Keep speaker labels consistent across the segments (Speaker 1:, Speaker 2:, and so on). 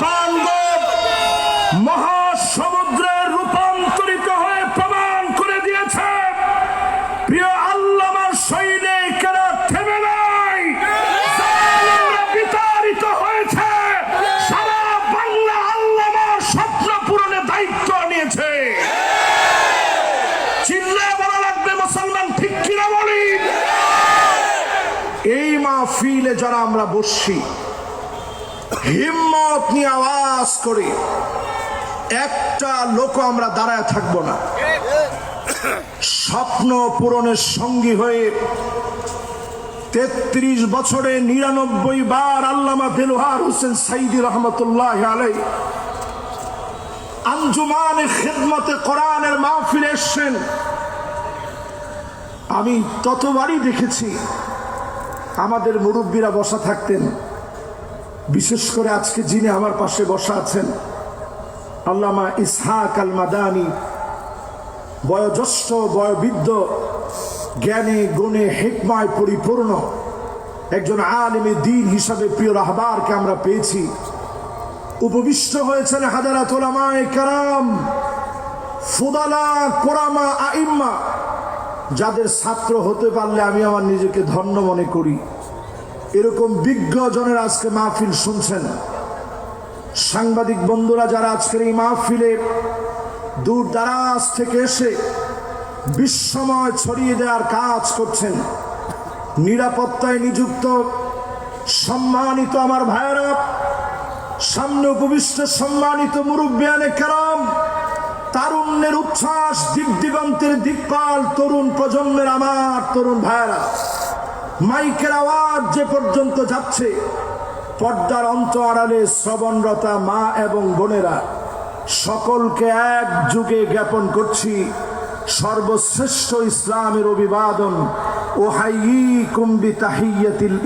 Speaker 1: তাণ্ডব দায়িত্ব নিয়েছে। চিল্লায় বলা লাগবে, মুসলমান ঠিক কিনা বলি? এই মাহফিলে যারা আমরা বসছি হিম্মত নিয়ে আওয়াজ করে। একটা লোক আমরা দাঁড়ায় থাকব না। স্বপ্ন পূরণের সঙ্গী হয়ে তেত্রিশ বছরে নিরানব্বই বার আল্লামা দেলোহার হোসেন সাইদি রহমতুল্লাহ আলাই আঞ্জুমানে খেদমতে কোরআনের মাহফিলে এসছেন। আমি ততবারই দেখেছি আমাদের মুরব্বীরা বসা থাকতেন। বিশেষ করে আজকে যিনি আমার পাশে বসা আছেন, আল্লামা ইসহাক আল মাদানি বয়োজ্যেষ্ঠ, বয়বৃদ্ধ, জ্ঞানে, গুণে, হেকমায় পরিপূর্ণ, একজন আলিমে দিন হিসাবে প্রিয় রাহবারকে আমরা পেয়েছি। উপবিষ্ট হয়েছেন হাজারাত ওলামায়ে কারাম কোরামা, আইম্মা, যাদের ছাত্র হতে পারলে আমি আমার নিজেকে ধন্য মনে করি। এরকম বিজ্ঞ জনের আজকে মাহফিল শুনছেন। সাংবাদিক বন্ধুরা যারা আজকের এই মাহফিলে দূর দারাজ থেকে এসে বিশ্বময় ছড়িয়ে দেওয়ার কাজ করছেন, নিরাপত্তায় নিযুক্ত, সম্মানিত আমার ভাইয়েরা, সামনে উপবিষ্ট সম্মানিত মুরব্বিয়ানে কারাম, তারুণ্যের উচ্ছ্বাস দিক দিগন্তের দিকপাল তরুণ প্রজন্মের আমার তরুণ ভাইয়েরা। মাইকের আওয়াজ যে পর্যন্ত যাচ্ছে, পর্দার অন্ত আড়ালে শ্রবণরতা মা এবং বোনেরা, সকলকে এক যুগে জ্ঞাপন করছি, সর্বশ্রেষ্ঠ ইসলামের অভিবাদন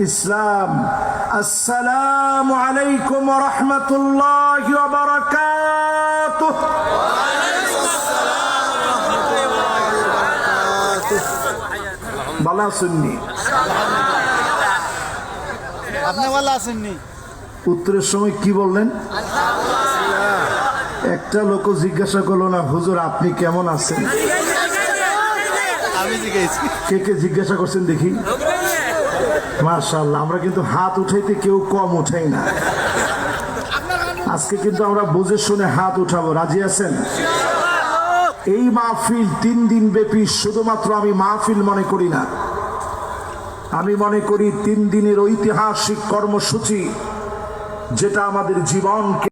Speaker 1: ইসলাম। আসসালামু আলাইকুম রহমতুল্লাহ সুন্নি।
Speaker 2: আপনি
Speaker 1: উত্তরের সময় কি বললেন? একটা লোক জিজ্ঞাসা করল না হুজুর আপনি কেমন আছেন? কে কে জিজ্ঞাসা করছেন দেখি? মার্শাল্লাহ আমরা কিন্তু হাত উঠাইতে কেউ কম উঠাই না। আজকে কিন্তু আমরা বুঝে শুনে হাত উঠাবো। রাজি আছেন? এই মাহফিল তিন দিন ব্যাপী শুধুমাত্র আমি মাহফিল মনে করি না। আমি মনে করি তিন দিনের ঐতিহাসিক কর্মসূচি যেটা আমাদের জীবনকে